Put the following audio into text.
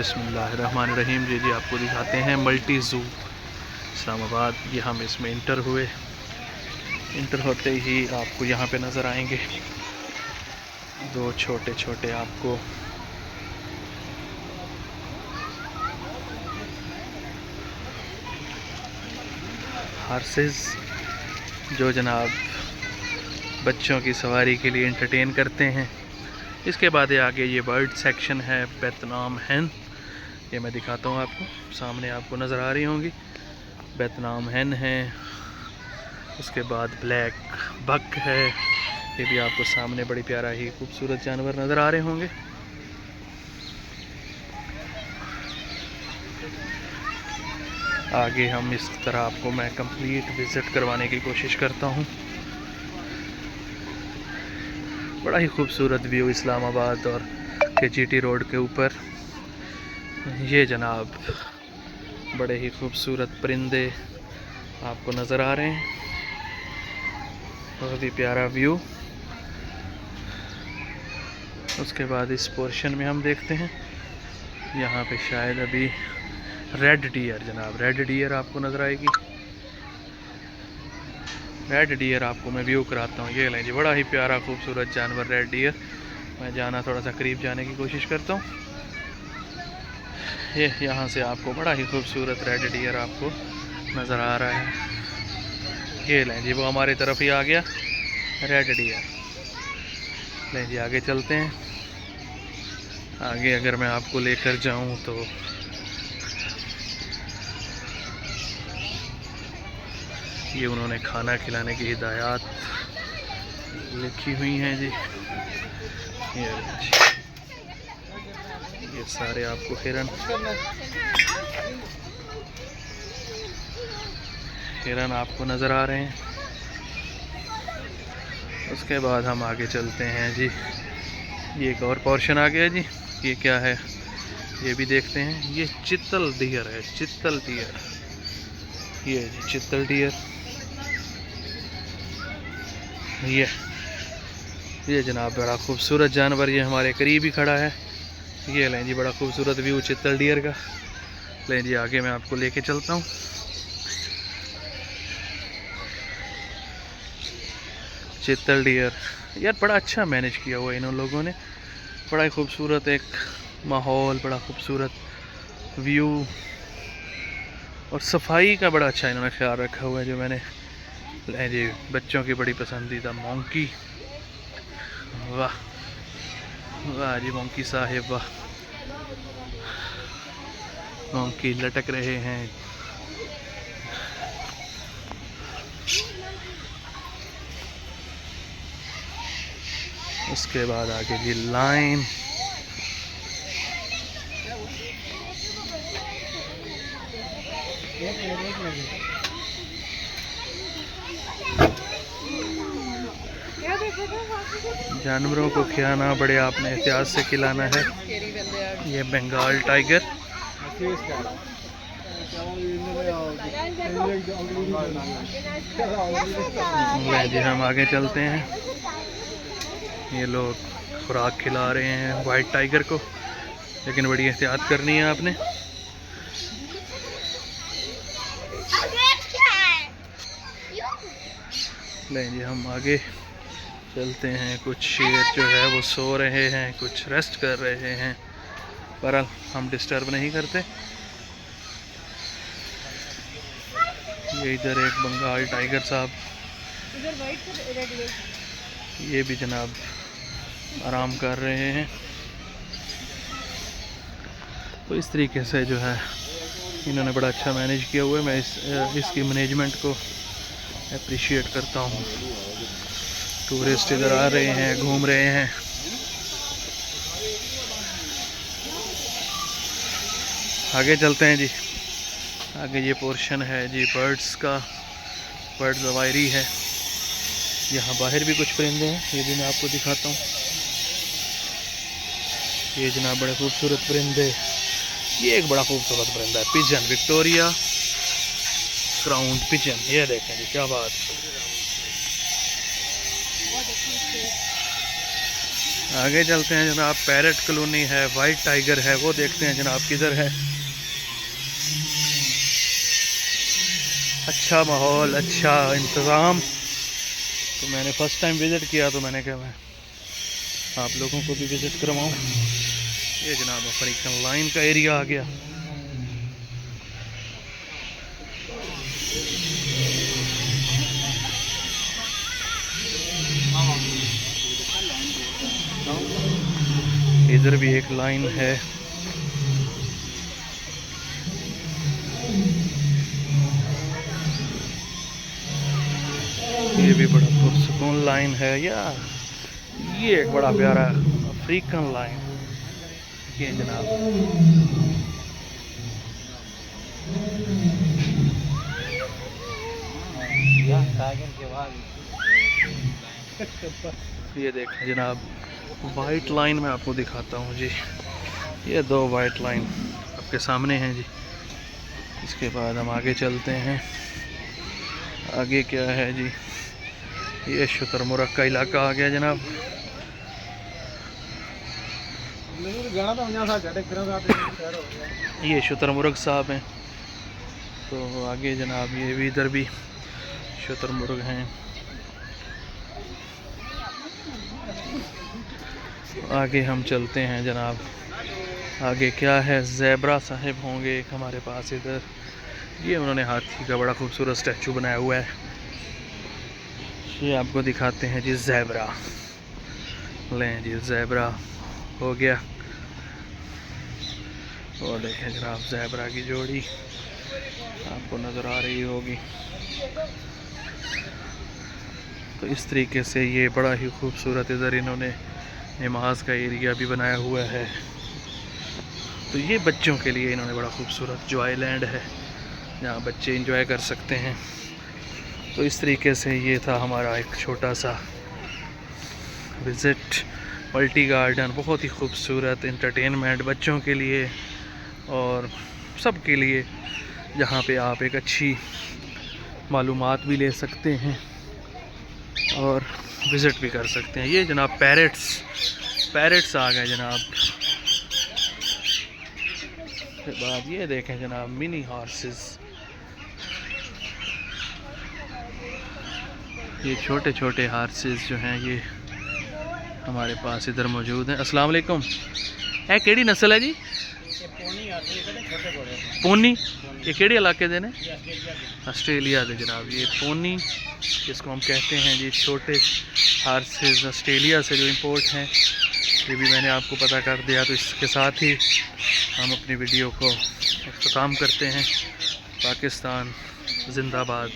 بسم اللہ الرحمن الرحیم۔ جی جی آپ کو دکھاتے ہیں ملٹی زو۔ اسلام آباد یہ ہم اس میں انٹر ہوئے۔ انٹر ہوتے ہی آپ کو یہاں پہ نظر آئیں گے۔ دو چھوٹے چھوٹے آپ کو۔ ہارسز جو جناب بچوں کی سواری کے لیے انٹرٹین کرتے ہیں۔ اس کے بعد آگے یہ برڈ سیکشن ہے بیتنام ہین یہ میں دکھاتا ہوں آپ کو۔ سامنے آپ کو نظر آ رہی ہوں گی۔ بیتنام ہین ہے۔ اس کے بعد بلیک بک ہے۔ یہ بھی آپ کو سامنے بڑی پیارا ہی خوبصورت جانور نظر آ رہے ہوں گے۔ آگے ہم اس طرح آپ کو میں کمپلیٹ وزٹ کروانے کی کوشش کرتا ہوں۔ بڑا ہی خوبصورت ویو اسلام آباد اور کے جی ٹی روڈ کے اوپر۔ یہ جناب بڑے ہی خوبصورت پرندے آپ کو نظر آ رہے ہیں۔ بہت ہی پیارا ویو اس کے بعد اس پورشن میں ہم دیکھتے ہیں۔ یہاں پہ شاید ابھی ریڈ ڈیئر جناب ریڈ ڈیئر آپ کو نظر آئے گی۔ ریڈ ڈیئر آپ کو میں ویو کراتا ہوں۔ یہ لیں جی بڑا ہی پیارا خوبصورت جانور ریڈ ڈیئر میں جانا تھوڑا سا قریب جانے کی کوشش کرتا ہوں۔ یہ یہاں سے آپ کو بڑا ہی خوبصورت ریڈ ڈیئر آپ کو نظر آ رہا ہے۔ یہ لیں جی وہ ہماری طرف ہی آ گیا۔ Red deer. لیں جی آگے چلتے ہیں۔ آگے اگر میں آپ کو لے کر جاؤں تو۔ یہ انہوں نے کھانا کھلانے کی ہدایات لکھی ہوئی ہیں جی۔ یہ جی۔ یہ سارے آپ کو ہرن۔ ہرن آپ کو نظر آ رہے ہیں۔ اس کے بعد ہم آگے چلتے ہیں جی۔ یہ ایک اور پورشن آ گیا جی۔ یہ کیا ہے؟ یہ بھی دیکھتے ہیں۔ یہ چتل ڈیئر ہے۔ چتل ڈیئر۔ یہ جی چتل ڈیئر۔ یہ۔ یہ جناب بڑا خوبصورت جانور یہ ہمارے قریب ہی کھڑا ہے۔ یہ لیں جی بڑا خوبصورت ویو چتل ڈیئر کا۔ لیں جی آگے میں آپ کو لے کے چلتا ہوں۔ چتل ڈیئر یار، بڑا اچھا مینج کیا ہوا انہوں لوگوں نے۔ بڑا ہی خوبصورت ایک ماحول، بڑا خوبصورت ویو اور صفائی کا بڑا اچھا انہوں نے خیال رکھا ہوا ہے جو میں نے۔ لیں جی بچوں کی بڑی پسندیدہ مونکی واہ۔ واہ جی مونکی صاحب۔ مونکی لٹک رہے ہیں۔ اس کے بعد آگے جی لائن۔ جانوروں کو کھلانا بڑے آپ نے احتیاط سے کھلانا ہے۔ یہ بنگال ٹائگر جی ہم آگے چلتے ہیں۔ یہ لوگ خوراک کھلا رہے ہیں وائٹ ٹائگر کو۔ لیکن بڑی احتیاط کرنی ہے آپ نے۔ لیں جی ہم آگے چلتے ہیں کچھ شیر جو ہے وہ سو رہے ہیں کچھ ریسٹ کر رہے ہیں۔ پر ہم ڈسٹرب نہیں کرتے۔ یہ ادھر ایک بنگال ٹائگر صاحب۔ یہ بھی جناب آرام کر رہے ہیں۔ تو اس طریقے سے جو ہے انہوں نے بڑا اچھا مینیج کیا ہوا ہے۔ میں اس اس کی مینجمنٹ کو اپریشیٹ کرتا ہوں۔ ٹورسٹ ادھر آ رہے ہیں، گھوم رہے ہیں۔ آگے چلتے ہیں جی۔ آگے یہ پورشن ہے جی برڈس کا۔ برڈ زوائری ہے۔ یہاں باہر بھی کچھ پرندے ہیں۔ یہ بھی میں آپ کو دکھاتا ہوں۔ یہ جناب بڑے خوبصورت پرندے۔ یہ ایک بڑا خوبصورت پرندہ ہے۔ پجن وکٹوریا کراؤن پجن یہ دیکھیں جی کیا بات۔ آگے چلتے ہیں جناب، پیرٹ کلونی ہے، وائٹ ٹائیگر ہے، وہ دیکھتے ہیں جناب کدھر ہے۔ اچھا ماحول اچھا انتظام۔ تو میں نے فرسٹ ٹائم وزٹ کیا تو میں نے کہا میں آپ لوگوں کو بھی وزٹ کرواؤں۔ یہ جناب افریقن لائن کا ایریا آ گیا۔ ادھر بھی ایک لائن ہے۔ یہ بھی بڑا پرسکون لائن ہے۔ یا، یہ ایک بڑا پیارا افریقن لائن۔ یہ جناب۔ یہ دیکھیں جناب۔ وائٹ لائن میں آپ کو دکھاتا ہوں جی۔ یہ دو وائٹ لائن آپ کے سامنے ہیں جی۔ اس کے بعد ہم آگے چلتے ہیں۔ آگے کیا ہے جی؟ یہ شتر مرغ کا علاقہ آ گیا جناب۔ یہ شتر مرغ صاحب ہیں۔ تو آگے جناب یہ بھی ادھر بھی شتر مرغ ہیں۔ آگے ہم چلتے ہیں جناب۔ آگے کیا ہے؟ زیبرا صاحب ہوں گے ایک ہمارے پاس ادھر۔ یہ انہوں نے ہاتھی کا بڑا خوبصورت اسٹیچو بنایا ہوا ہے۔ یہ آپ کو دکھاتے ہیں جی زیبرا۔ لیں جی زیبرا ہو گیا۔ اور دیکھیں جناب زیبرا کی جوڑی۔ آپ کو نظر آ رہی ہوگی۔ تو اس طریقے سے یہ بڑا ہی خوبصورت ادھر انہوں نے نماز کا ایریا بھی بنایا ہوا ہے۔ تو یہ بچوں کے لیے انہوں نے بڑا خوبصورت جو آئی لینڈ ہے، جہاں بچے انجوائے کر سکتے ہیں۔ تو اس طریقے سے یہ تھا ہمارا ایک چھوٹا سا وزٹ ملٹی گارڈن بہت ہی خوبصورت انٹرٹینمنٹ بچوں کے لیے اور سب کے لیے، جہاں پہ آپ ایک اچھی معلومات بھی لے سکتے ہیں۔ اور وزٹ بھی کر سکتے ہیں۔ یہ جناب پیرٹس پیرٹس آ گئے جناب۔ بعد یہ دیکھیں جناب منی ہارسز یہ چھوٹے چھوٹے ہارسز جو ہیں یہ ہمارے پاس ادھر موجود ہیں۔ السلام علیکم۔ ہے کیڑی نسل ہے جی؟ پونی؟ یہ کیڑے علاقے دے نے؟ آسٹریلیا دے جناب، یہ پونی، جس کو ہم کہتے ہیں جی چھوٹے ہارسز آسٹریلیا سے جو امپورٹ ہیں، یہ بھی میں نے آپ کو پتہ کر دیا۔ تو اس کے ساتھ ہی ہم اپنی ویڈیو کو اختتام کرتے ہیں۔ پاکستان زندہ باد۔